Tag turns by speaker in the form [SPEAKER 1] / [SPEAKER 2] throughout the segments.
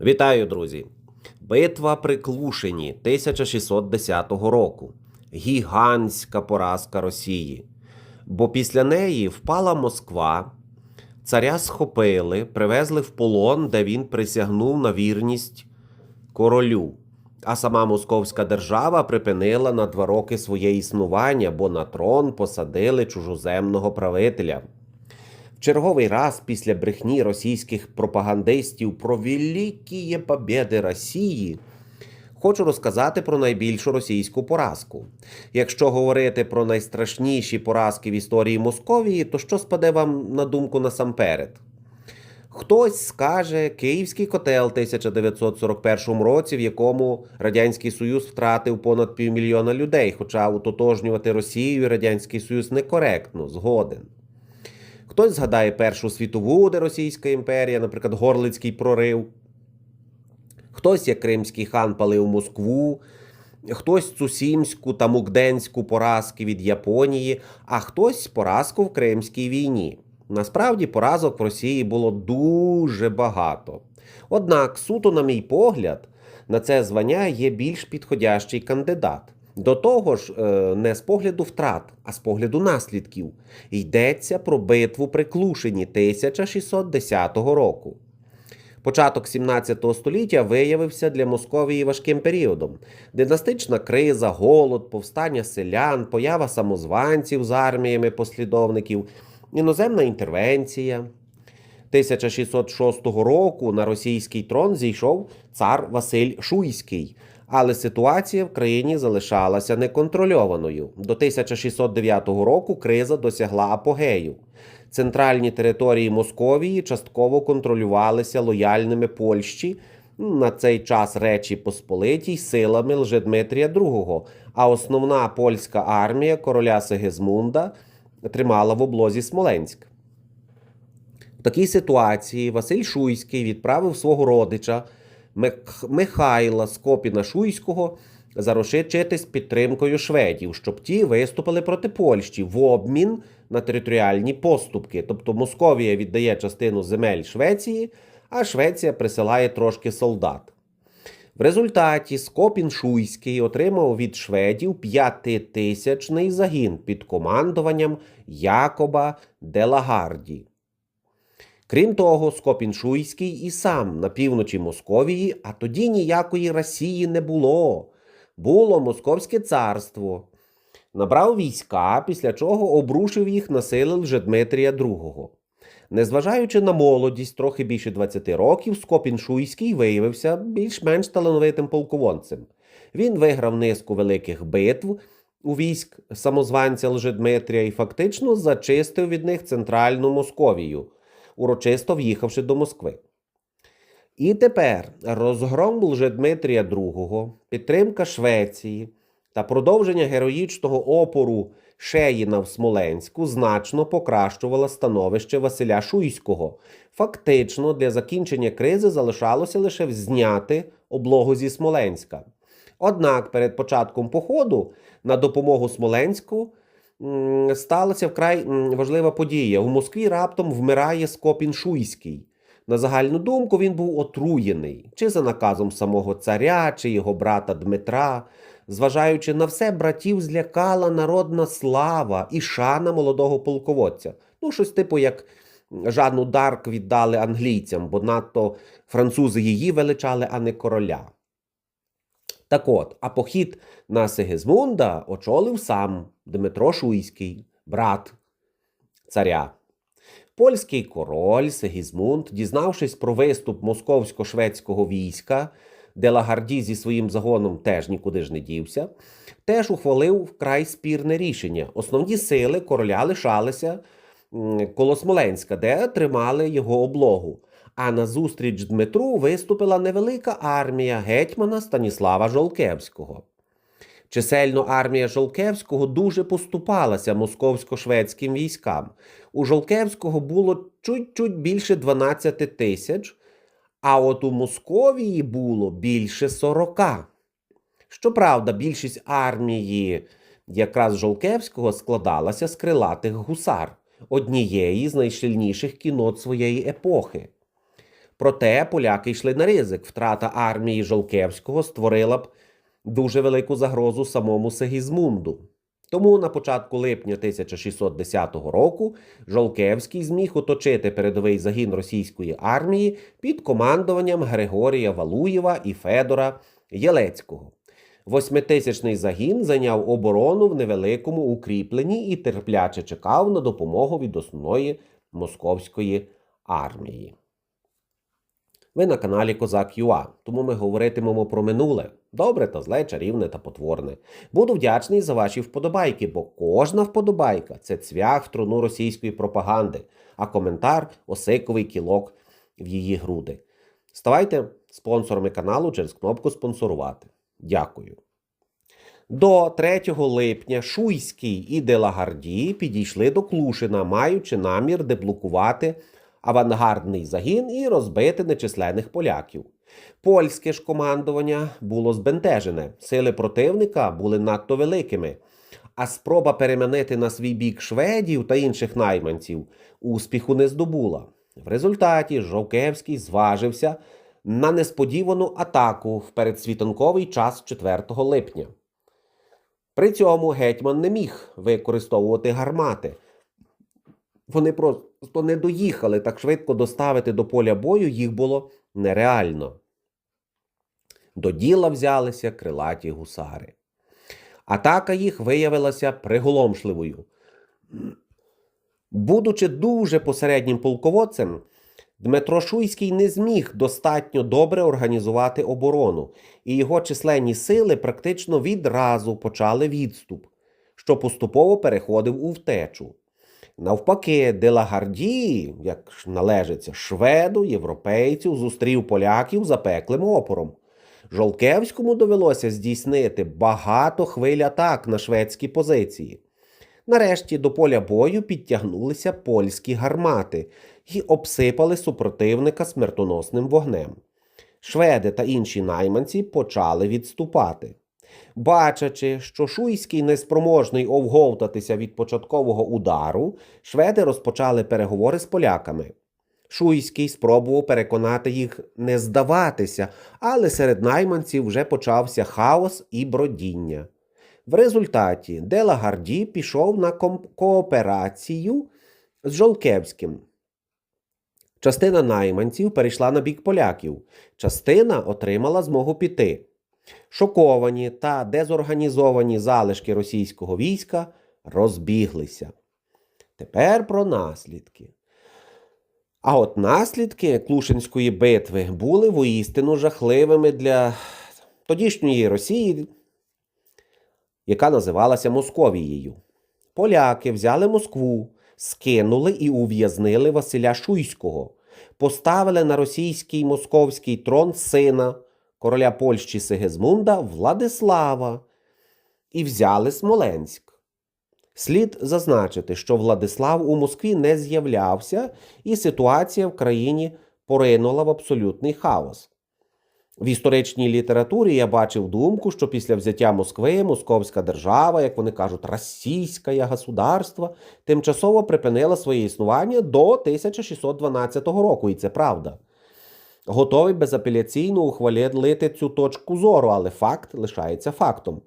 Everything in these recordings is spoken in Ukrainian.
[SPEAKER 1] Вітаю, друзі! Битва при Клушині 1610 року. Гігантська поразка Росії. Бо після неї впала Москва, царя схопили, привезли в полон, де він присягнув на вірність королю. А сама Московська держава припинила на два роки своє існування, бо на трон посадили чужоземного правителя. Черговий раз після брехні російських пропагандистів про великі побєди Росії хочу розказати про найбільшу російську поразку. Якщо говорити про найстрашніші поразки в історії Московії, то що спаде вам на думку насамперед? Хтось скаже Київський котел 1941 році, в якому Радянський Союз втратив понад півмільйона людей, хоча утотожнювати Росію і Радянський Союз некоректно, згоден. Хтось згадає Першу світову, де Російська імперія, наприклад, Горлицький прорив. Хтось, як Кримський хан, палив Москву, хтось Цусімську та Мукденську поразки від Японії, а хтось поразку в Кримській війні. Насправді поразок в Росії було дуже багато. Однак, суто, на мій погляд, на це звання є більш підходящий кандидат. До того ж, е, не з погляду втрат, а з погляду наслідків. Йдеться про битву при Клушині 1610 року. Початок 17 століття виявився для Московії важким періодом. Династична криза, голод, повстання селян, поява самозванців з арміями послідовників, іноземна інтервенція. 1606 року на російський трон зійшов цар Василь Шуйський, але ситуація в країні залишалася неконтрольованою. До 1609 року криза досягла апогею. Центральні території Московії частково контролювалися лояльними Польщі, на цей час Речі Посполитій силами Лжедмитрія II, а основна польська армія короля Сигизмунда тримала в облозі Смоленськ. В такій ситуації Василь Шуйський відправив свого родича Михайла Скопіна Шуйського зарушитись підтримкою шведів, щоб ті виступили проти Польщі в обмін на територіальні поступки. Тобто Московія віддає частину земель Швеції, а Швеція присилає трошки солдат. В результаті Скопін Шуйський отримав від шведів п'ятитисячний загін під командуванням Якоба Делагарді. Крім того, Скопін Шуйський і сам на півночі Московії, а тоді ніякої Росії не було. Було Московське царство. Набрав війська, після чого обрушив їх на сили Лжедмитрія II. Незважаючи на молодість, трохи більше 20 років, Скопін Шуйський виявився більш-менш талановитим полководцем. Він виграв низку великих битв у військ самозванця Лжедмитрія і фактично зачистив від них центральну Московію, урочисто в'їхавши до Москви. І тепер розгром Лжедмитрія II, підтримка Швеції та продовження героїчного опору Шеїна в Смоленську значно покращувала становище Василя Шуйського. Фактично, для закінчення кризи залишалося лише зняти облогу зі Смоленська. Однак перед початком походу на допомогу Смоленську сталася вкрай важлива подія. У Москві раптом вмирає Скопін Шуйський. На загальну думку, він був отруєний, чи за наказом самого царя, чи його брата Дмитра. Зважаючи на все, братів злякала народна слава і шана молодого полководця. Ну, щось типу, як Жанну Дарк віддали англійцям, бо надто французи її величали, а не короля. Так от, а похід на Сигизмунда очолив сам Дмитро Шуйський, брат царя. Польський король Сигізмунд, дізнавшись про виступ московсько-шведського війська, де Лагарді зі своїм загоном теж нікуди ж не дівся, теж ухвалив вкрай спірне рішення. Основні сили короля лишалися коло Смоленська, де тримали його облогу. А назустріч Дмитру виступила невелика армія гетьмана Станіслава Жолкевського. Чисельно армія Жолкевського дуже поступалася московсько-шведським військам. У Жолкевського було чуть-чуть більше 12 тисяч, а от у Московії було більше 40. Щоправда, більшість армії якраз Жолкевського складалася з крилатих гусар, однієї з найщільніших кінот своєї епохи. Проте поляки йшли на ризик. Втрата армії Жолкевського створила б дуже велику загрозу самому Сигізмунду. Тому на початку липня 1610 року Жолкевський зміг оточити передовий загін російської армії під командуванням Григорія Валуєва і Федора Єлецького. Восьмитисячний загін зайняв оборону в невеликому укріпленні і терпляче чекав на допомогу від основної московської армії. Ви на каналі Козак ЮА, тому ми говоритимемо про минуле добре та зле, чарівне та потворне. Буду вдячний за ваші вподобайки, бо кожна вподобайка це цвях в труну російської пропаганди, а коментар осиковий кілок в її груди. Ставайте спонсорами каналу через кнопку спонсорувати. Дякую. До 3 липня Шуйський і Делагарді підійшли до Клушина, маючи намір деблокувати авангардний загін і розбити нечисленних поляків. Польське ж командування було збентежене, сили противника були надто великими, а спроба переманити на свій бік шведів та інших найманців успіху не здобула. В результаті Жовкевський зважився на несподівану атаку в передсвітанковий час 4 липня. При цьому гетьман не міг використовувати гармати. Вони просто не доїхали так швидко доставити до поля бою їх було нереально. До діла взялися крилаті гусари. Атака їх виявилася приголомшливою. Будучи дуже посереднім полководцем, Дмитро Шуйський не зміг достатньо добре організувати оборону, і його численні сили практично відразу почали відступ, що поступово переходив у втечу. Навпаки, Делагарді, як належиться шведу, європейців, зустрів поляків запеклим опором. Жолкевському довелося здійснити багато хвиль атак на шведські позиції. Нарешті до поля бою підтягнулися польські гармати і обсипали супротивника смертоносним вогнем. Шведи та інші найманці почали відступати. Бачачи, що Шуйський неспроможний овговтатися від початкового удару, шведи розпочали переговори з поляками. Шуйський спробував переконати їх не здаватися, але серед найманців вже почався хаос і бродіння. В результаті Делагарді пішов на кооперацію з Жолкевським. Частина найманців перейшла на бік поляків, частина отримала змогу піти. Шоковані та дезорганізовані залишки російського війська розбіглися. Тепер про наслідки. А от наслідки Клушинської битви були воістину жахливими для тодішньої Росії, яка називалася Московією. Поляки взяли Москву, скинули і ув'язнили Василя Шуйського, поставили на російський московський трон сина короля Польщі Сигизмунда Владислава і взяли Смоленськ. Слід зазначити, що Владислав у Москві не з'являвся, і ситуація в країні поринула в абсолютний хаос. В історичній літературі я бачив думку, що після взяття Москви московська держава, як вони кажуть, російське государство, тимчасово припинила своє існування до 1612 року, і це правда. Готовий безапеляційно ухвалити цю точку зору, але факт лишається фактом.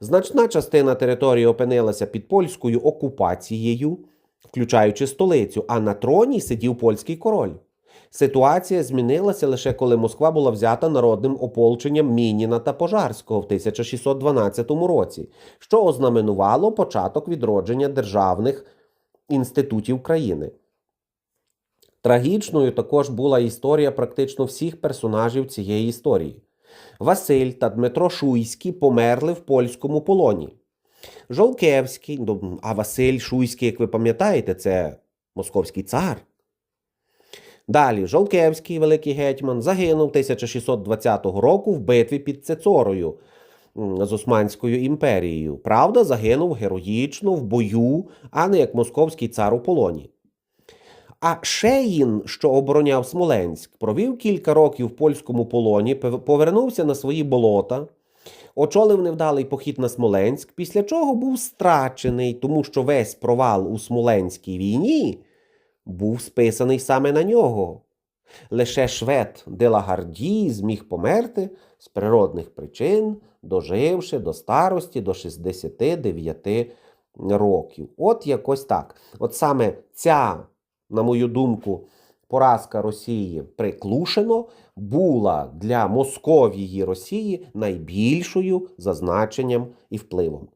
[SPEAKER 1] Значна частина території опинилася під польською окупацією, включаючи столицю, а на троні сидів польський король. Ситуація змінилася лише коли Москва була взята народним ополченням Мініна та Пожарського в 1612 році, що ознаменувало початок відродження державних інститутів країни. Трагічною також була історія практично всіх персонажів цієї історії. Василь та Дмитро Шуйський померли в польському полоні. Жолкевський, ну, а Василь Шуйський, як ви пам'ятаєте, це московський цар. Далі Жолкевський, великий гетьман, загинув 1620 року в битві під Цецорою з Османською імперією. Правда, загинув героїчно в бою, а не як московський цар у полоні. А Шеїн, що обороняв Смоленськ, провів кілька років в польському полоні, повернувся на свої болота, очолив невдалий похід на Смоленськ, після чого був страчений, тому що весь провал у Смоленській війні був списаний саме на нього. Лише швед Делагарді зміг померти з природних причин, доживши до старості до 69 років. От якось так. От саме ця, на мою думку, поразка Росії при Клушино була для Московії Росії найбільшою за значенням і впливом.